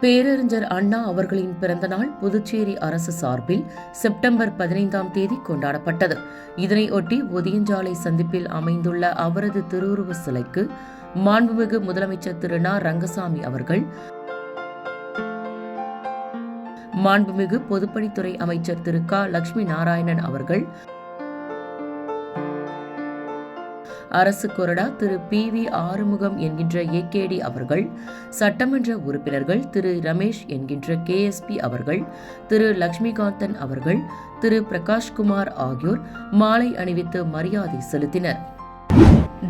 பேரறிஞர் அண்ணா அவர்களின் பிறந்தநாள் புதுச்சேரி அரசு சார்பில் செப்டம்பர் பதினைந்தாம் தேதி கொண்டாடப்பட்டது. இதனையொட்டி ஒதியஞ்சாலை சந்திப்பில் அமைந்துள்ள அவரது திருவுருவ சிலைக்கு மாண்புமிகு முதலமைச்சர் திரு நா. ரங்கசாமி அவர்கள் மாண்புமிகு பொதுப்பணித்துறை அமைச்சர் திரு. க. லட்சுமி நாராயணன் அவர்கள் அரசு கொறடா திரு பி வி ஆறுமுகம் என்கின்ற ஏகேடி அவர்கள் சட்டமன்ற உறுப்பினர்கள் திரு ரமேஷ் என்கின்ற கேஎஸ்பி அவர்கள் திரு லக்ஷ்மிகாந்தன் அவர்கள் திரு பிரகாஷ்குமார் ஆகியோர் மாலை அணிவித்து மரியாதை செலுத்தினர்.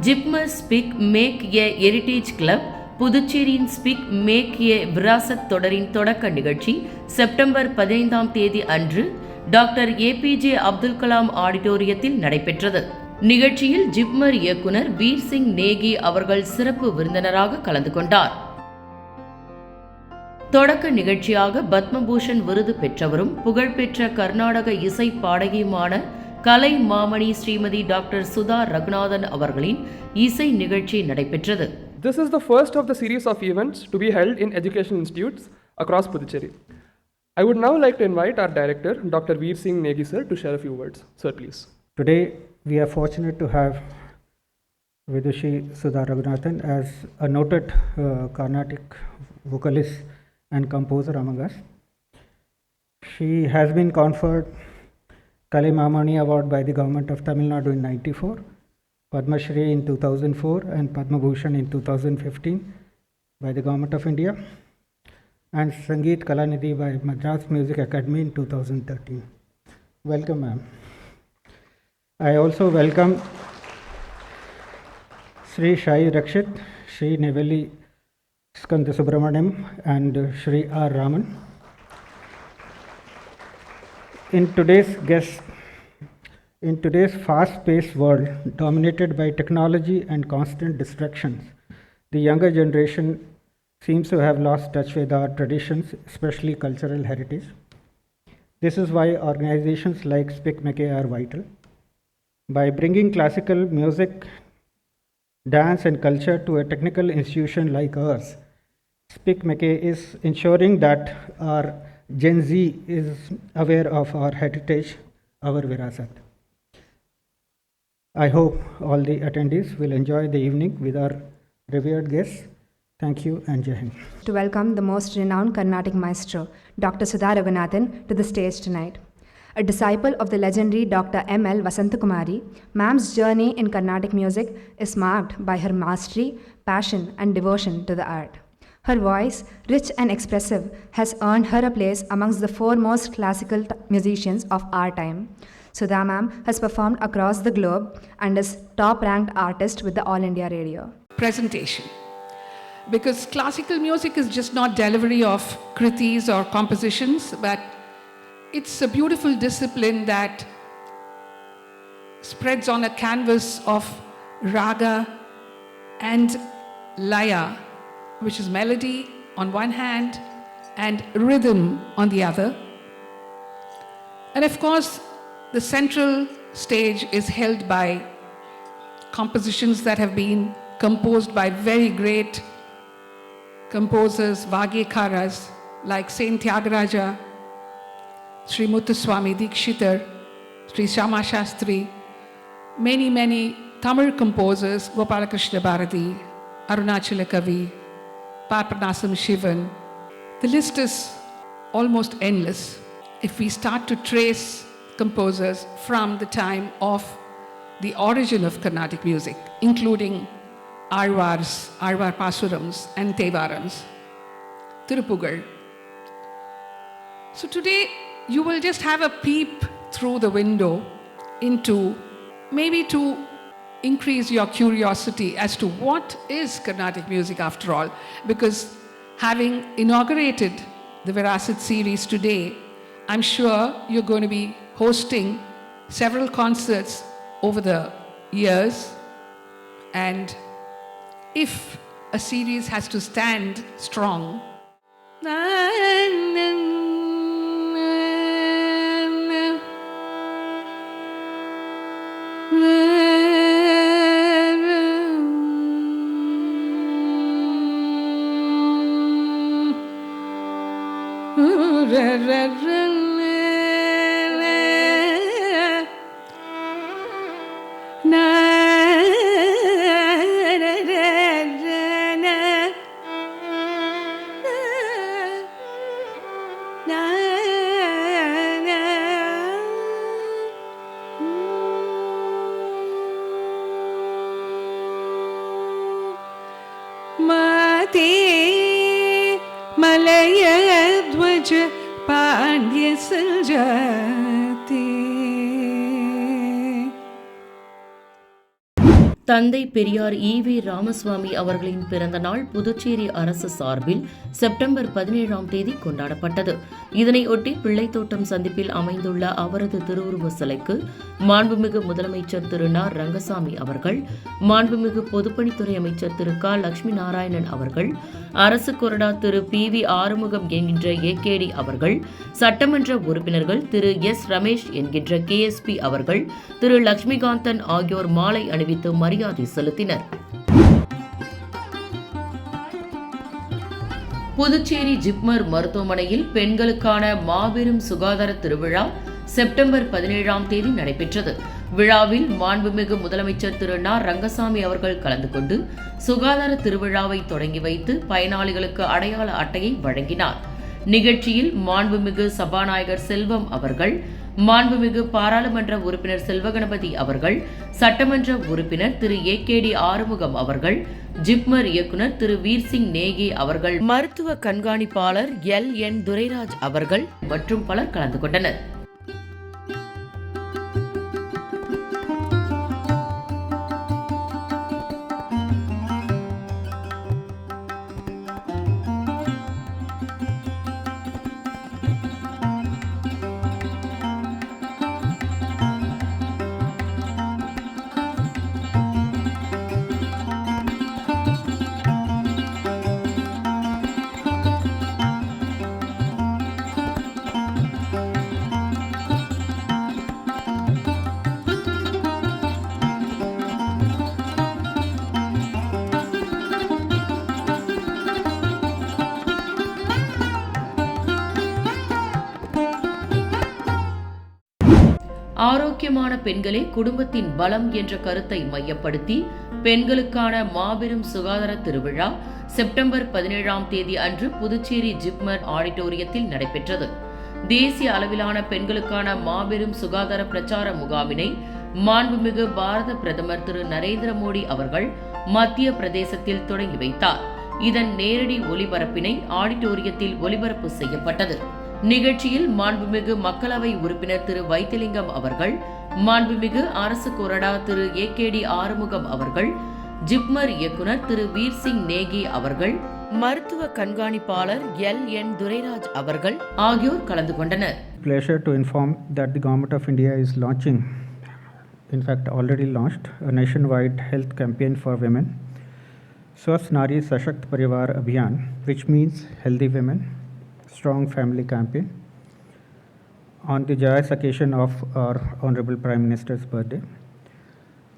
JIPMER SPIC MACAY heritage club புதுச்சேரியின் ஸ்பிக் மேக் எ விராசத் தொடரின் தொடக்க நிகழ்ச்சி செப்டம்பர் பதினைந்தாம் தேதி அன்று doctor A P J Abdul Kalam ஆடிட்டோரியத்தில் நடைபெற்றது. நிகழ்ச்சியில் ஜிப்மர் இயக்குனர் வீர் சிங் நேகி அவர்கள் சிறப்பு விருந்தினராக கலந்து கொண்டார் தொடக்க நிகழ்ச்சியாக பத்மபூஷன் விருது பெற்றவரும் புகழ்பெற்ற கர்நாடக இசை பாடகியுமான கலை மாமணி ஸ்ரீமதி டாக்டர் சுதா ரகுநாதன் அவர்களின் இசை நிகழ்ச்சி நடைபெற்றது This is the first of the series of events to be held in education institutes across Puducherry. I would now like to invite our director, Dr. Veer Singh Negi sir, to share a few words. Sir, please. Today, we are fortunate to have Vidushi Sudha Raghunathan as a noted uh, Carnatic vocalist and composer among us. She has been conferred Kali Mamani Award by the government of Tamil Nadu in 94, Padma Shri in 2004, and Padma Bhushan in 2015 by the government of India, and Sangeet Kalanidhi by Madras Music Academy in 2013. Welcome, ma'am. I also welcome Sri Shai Rakshit, Sri Neveli Skanda Subramaniam, and Sri R. Raman. In today's guest, in today's fast-paced world dominated by technology and constant distractions, the younger generation seems to have lost touch with our traditions, especially cultural heritage. This is why organizations like Spic McKay are vital. By bringing classical music, dance, and culture to a technical institution like ours, McKay is ensuring that our Gen Z is aware of our heritage, our virasat. I hope all the attendees will enjoy the evening with our revered guests. Thank you and Jai to welcome the most renowned Carnatic maestro, Dr. Sudha Raghunathan, to the stage tonight. A disciple of the legendary Dr. M. L. Vasantakumari, ma'am's journey in Carnatic music is marked by her mastery, passion, and devotion to the art. Her voice, rich and expressive, has earned her a place amongst the foremost classical t- musicians of our time. Sudha ma'am has performed across the globe and is top ranked artist with the All India Radio. presentation. Because classical music is just not delivery of kritis or compositions, but it's a beautiful discipline that spreads on a canvas of raga and laya, which is melody on one hand and rhythm on the other. And of course, the central stage is held by compositions that have been composed by very great composers, Vagyekaras, like Saint Tyagaraja, Sri Muthuswami Dikshitar, Sri Shama Shastri, many, many Tamil composers, Gopalakrishna Bharati, Arunachala Kavi, Parpanasam Shivan. The list is almost endless if we start to trace composers from the time of the origin of Carnatic music, including Arvars, Arvar Pasurams, and Tevarams, Tirupugal. So today you will just have a peep through the window into maybe to increase your curiosity as to what is Carnatic music after all, because having inaugurated the Verasit series today, I'm sure you're going to be hosting several concerts over the years. And if a series has to stand strong, re re re தந்தை Periyar EV Ramaswamy அவர்களின் பிறந்த நாள் புதுச்சேரி அரசு சார்பில் September பதினேழாம் தேதி கொண்டாடப்பட்டது. இதனையொட்டி பிள்ளைத்தோட்டம் சந்திப்பில் அமைந்துள்ள அவரது திருவுருவ சிலைக்கு மாண்புமிகு முதலமைச்சர் திரு. நா. ரங்கசாமி அவர்கள் மாண்புமிகு பொதுப்பணித்துறை அமைச்சர் திரு. க. லட்சுமி நாராயணன் அவர்கள் அரசு கொறடா திரு. பி. வி. ஆறுமுகம் என்கின்ற ஏகேடி அவர்கள் சட்டமன்ற உறுப்பினர்கள் திரு. எஸ். ரமேஷ் என்கின்ற கே. எஸ். பி அவர்கள் திரு. லட்சுமிகாந்தன் ஆகியோர் மாலை அணிவித்து மரியாதை மரியாதை செலுத்தினர். புதுச்சேரி ஜிப்மர் மருத்துவமனையில் பெண்களுக்கான மாபெரும் சுகாதார திருவிழா செப்டம்பர் பதினேழாம் தேதி நடைபெற்றது. விழாவில் மாண்புமிகு முதலமைச்சர் திரு நா. ரங்கசாமி அவர்கள் கலந்து கொண்டு சுகாதார திருவிழாவை தொடங்கி வைத்து பயனாளிகளுக்கு அடையாள அட்டையை வழங்கினார். நிகழ்ச்சியில் மாண்புமிகு சபாநாயகர் செல்வம் அவர்கள் மாண்புமிகு பாராளுமன்ற உறுப்பினர் செல்வகணபதி அவர்கள் சட்டமன்ற உறுப்பினர் Thiru. A. K. T. Arumugam அவர்கள் ஜிப்மர் இயக்குனர் திரு. வீர்சிங் நேகி அவர்கள் மருத்துவ கண்காணிப்பாளர் எல். என். துரைராஜ் அவர்கள் மற்றும் பலர் கலந்து கொண்டனர். ஆரோக்கியமான பெண்களே குடும்பத்தின் பலம் என்ற கருத்தை மையப்படுத்தி பெண்களுக்கான மாபெரும் சுகாதார திருவிழா செப்டம்பர் பதினேழாம் தேதி அன்று புதுச்சேரி ஜிப்மர் ஆடிட்டோரியத்தில் நடைபெற்றது. தேசிய அளவிலான பெண்களுக்கான மாபெரும் சுகாதார பிரச்சார முகாமினை மாண்புமிகு பாரத பிரதமர் திரு நரேந்திர மோடி அவர்கள் மத்திய பிரதேசத்தில் தொடங்கி வைத்தார். இதன் நேரடி ஒலிபரப்பினை ஆடிட்டோரியத்தில் ஒலிபரப்பு செய்யப்பட்டது. நிகழ்ச்சியில் மாண்புமிகு மக்களவை உறுப்பினர் திரு வைத்திலிங்கம் அவர்கள் மாண்புமிகு அரசு கொறடா Thiru A K T Arumugam அவர்கள் ஜிப்மர் இயக்குனர் திரு வீர்சிங் நேகி அவர்கள் மருத்துவ கண்காணிப்பாளர் எல் என் துரைராஜ் அவர்கள் ஆகியோர் கலந்து கொண்டனர் Pleasure to inform that the Government of India is launching, in fact, already launched, a nationwide health campaign for women, Swasth Nari Sashakt Parivar Abhiyan, which means healthy women, strong family campaign, on the joyous occasion of our Honorable Prime Minister's birthday.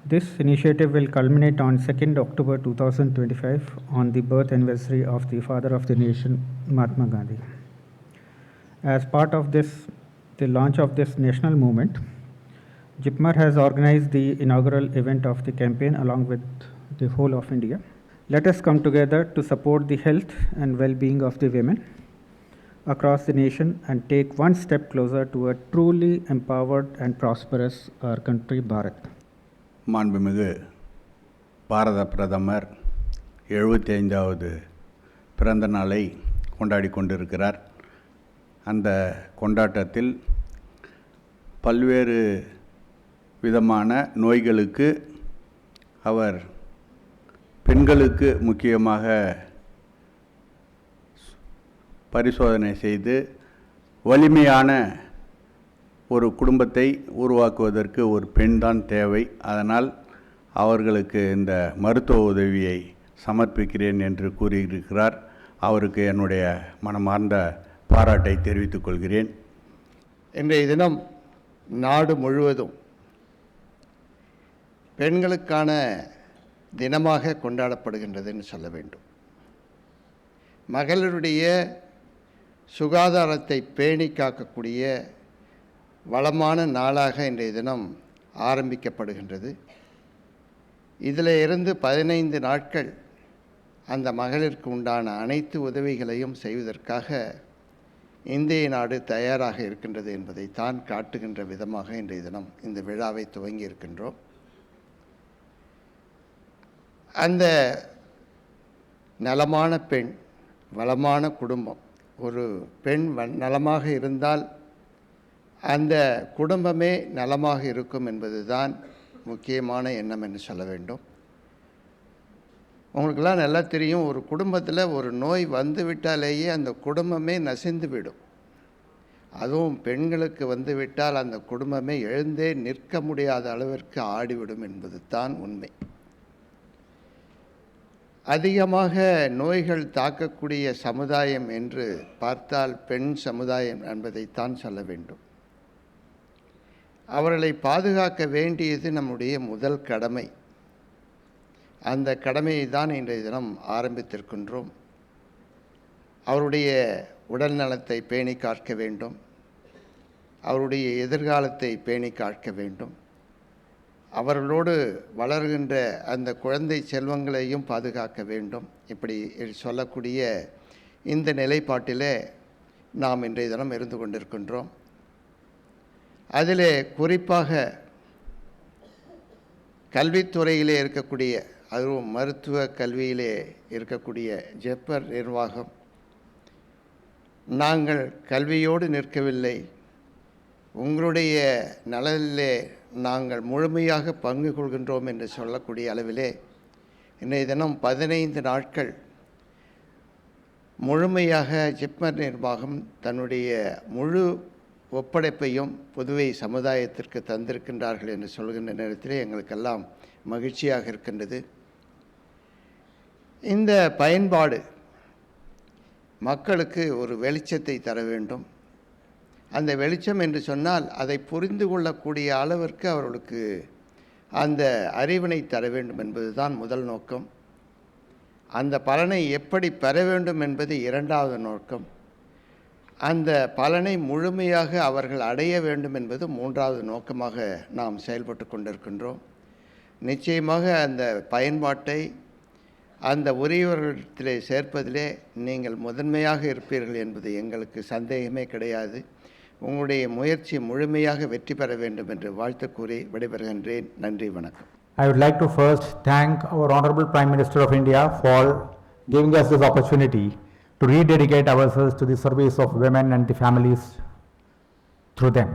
This initiative will culminate on 2nd October 2025 on the birth anniversary of the father of the nation, Mahatma Gandhi. As part of this, the launch of this national movement, JIPMAR has organized the inaugural event of the campaign along with the whole of India. Let us come together to support the health and well being of the women across the nation and take one step closer to a truly empowered and prosperous our country, Bharat. மாண்புமிகு பாரத பிரதமர் எழுபத்தி ஐந்தாவது பிறந்த நாளை கொண்டாடி கொண்டிருக்கிறார் அந்த கொண்டாட்டத்தில் பல்வேறு விதமான நோய்களுக்கு அவர் பெண்களுக்கு முக்கியமாக பரிசோதனை செய்து வலிமையான ஒரு குடும்பத்தை உருவாக்குவதற்கு ஒரு பெண் தான் தேவை. அதனால் அவர்களுக்கு இந்த மருத்துவ உதவியை சமர்ப்பிக்கிறேன் என்று கூறியிருக்கிறார். அவருக்கு என்னுடைய மனமார்ந்த பாராட்டை தெரிவித்துக் கொள்கிறேன். இன்றைய தினம் நாடு முழுவதும் பெண்களுக்கான தினமாக கொண்டாடப்படுகின்றதுன்னு சொல்ல வேண்டும். மகளிருடைய சுகாதாரத்தை பேணி காக்கக்கூடிய வளமான நாளாக இன்றைய தினம் ஆரம்பிக்கப்படுகின்றது. இதில் இருந்து பதினைந்து நாட்கள் அந்த மகளிருக்கு உண்டான அனைத்து உதவிகளையும் செய்வதற்காக இந்திய நாடு தயாராக இருக்கின்றது என்பதை தான் காட்டுகின்ற விதமாக இன்றைய தினம் இந்த விழாவை துவங்கி இருக்கின்றோம். அந்த நலமான பெண் வளமான குடும்பம் ஒரு பெண் வ- நலமாக இருந்தால் அந்த குடும்பமே நலமாக இருக்கும் என்பது தான் முக்கியமான எண்ணம் என்று சொல்ல வேண்டும். உங்களுக்கெல்லாம் நல்லா தெரியும் ஒரு குடும்பத்தில் ஒரு நோய் வந்து விட்டாலேயே அந்த குடும்பமே நசிந்து விடும் அதுவும் பெண்களுக்கு வந்து விட்டால் அந்த குடும்பமே எழுந்தே நிற்க முடியாத அளவிற்கு ஆடிவிடும் என்பது தான் உண்மை. அதிகமாக நோய்கள் தாக்கக்கூடிய சமுதாயம் என்று பார்த்தால் பெண் சமுதாயம் என்பதைத்தான் சொல்ல வேண்டும். அவர்களை பாதுகாக்க வேண்டியது நம்முடைய முதல் கடமை. அந்த கடமையை தான் இன்றைய தினம் ஆரம்பித்திருக்கின்றோம். அவருடைய உடல் நலத்தை பேணி காக்க வேண்டும். அவருடைய எதிர்காலத்தை பேணி காக்க வேண்டும். அவர்களோடு வளர்கின்ற அந்த குழந்தை செல்வங்களையும் பாதுகாக்க வேண்டும். இப்படி சொல்லக்கூடிய இந்த நிலைப்பாட்டிலே நாம் இன்றைய தினம் இருந்து கொண்டிருக்கின்றோம். அதிலே குறிப்பாக கல்வித்துறையிலே இருக்கக்கூடிய அதுவும் மருத்துவ கல்வியிலே இருக்கக்கூடிய ஜெப்பர் நிர்வாகம் நாங்கள் கல்வியோடு நிற்கவில்லை. உங்களுடைய நலனிலே நாங்கள் முழுமையாக பங்கு கொள்கின்றோம் என்று சொல்லக்கூடிய அளவிலே இன்றைய தினம் பதினைந்து நாட்கள் முழுமையாக ஜிப்மர் நிர்வாகம் தன்னுடைய முழு ஒப்படைப்பையும் புதுவை சமுதாயத்திற்கு தந்திருக்கின்றார்கள் என்று சொல்கின்ற நேரத்திலே எங்களுக்கெல்லாம் மகிழ்ச்சியாக இருக்கின்றது. இந்த பயன்பாடு மக்களுக்கு ஒரு வெளிச்சத்தை தர வேண்டும். அந்த வெளிச்சம் என்று சொன்னால் அதை புரிந்து கொள்ளக்கூடிய அளவிற்கு அவர்களுக்கு அந்த அறிவினை தர வேண்டும் என்பதுதான் முதல் நோக்கம். அந்த பலனை எப்படி பெற வேண்டும் என்பது இரண்டாவது நோக்கம். அந்த பலனை முழுமையாக அவர்கள் அடைய வேண்டும் என்பது மூன்றாவது நோக்கமாக நாம் செயல்பட்டு கொண்டிருக்கின்றோம். நிச்சயமாக அந்த பயன்பாட்டை அந்த உரியவர்களிடத்திலே சேர்ப்பதிலே நீங்கள் முதன்மையாக இருப்பீர்கள் என்பது எங்களுக்கு சந்தேகமே கிடையாது. உங்களுடைய முயற்சி முழுமையாக வெற்றி பெற வேண்டும் என்று வாழ்த்து கூறி விடைபெறுகின்றேன் நன்றி வணக்கம் I would like to first thank our Honorable Prime Minister of India for giving us this opportunity to rededicate ourselves to the service of women and the families through them.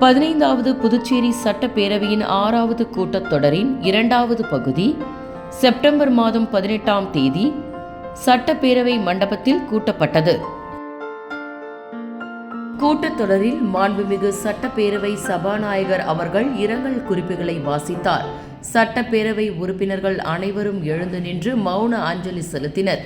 பதினைந்தாவது புதுச்சேரி சட்டப்பேரவையின் ஆறாவது கூட்டத்தொடரின் இரண்டாவது பகுதி செப்டம்பர் மாதம் பதினெட்டாம் தேதி சட்டப்பேரவை மண்டபத்தில் கூட்டப்பட்டது. கூட்டத்தொடரில் மாண்புமிகு சட்டப்பேரவை சபாநாயகர் அவர்கள் இரங்கல் குறிப்புகளை வாசித்தார். சட்டப்பேரவை உறுப்பினர்கள் அனைவரும் எழுந்து நின்று மௌன அஞ்சலி செலுத்தினர்.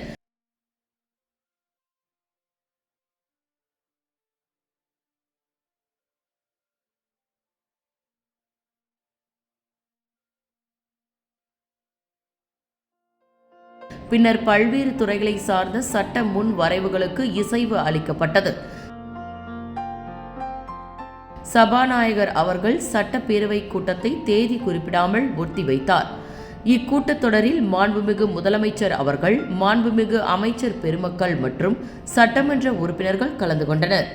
பின்னர் பல்வேறு துறைகளை சார்ந்த சட்ட முன் வரைவுகளுக்கு இசைவு அளிக்கப்பட்டது. சபாநாயகர் அவர்கள் சட்டப்பேரவை கூட்டத்தை தேதி குறிப்பிடாமல் ஒத்திவைத்தார் இக்கூட்டத்தொடரில் மாண்புமிகு முதலமைச்சர் அவர்கள் மாண்புமிகு அமைச்சர் பெருமக்கள் மற்றும் சட்டமன்ற உறுப்பினர்கள் கலந்து கொண்டனர்.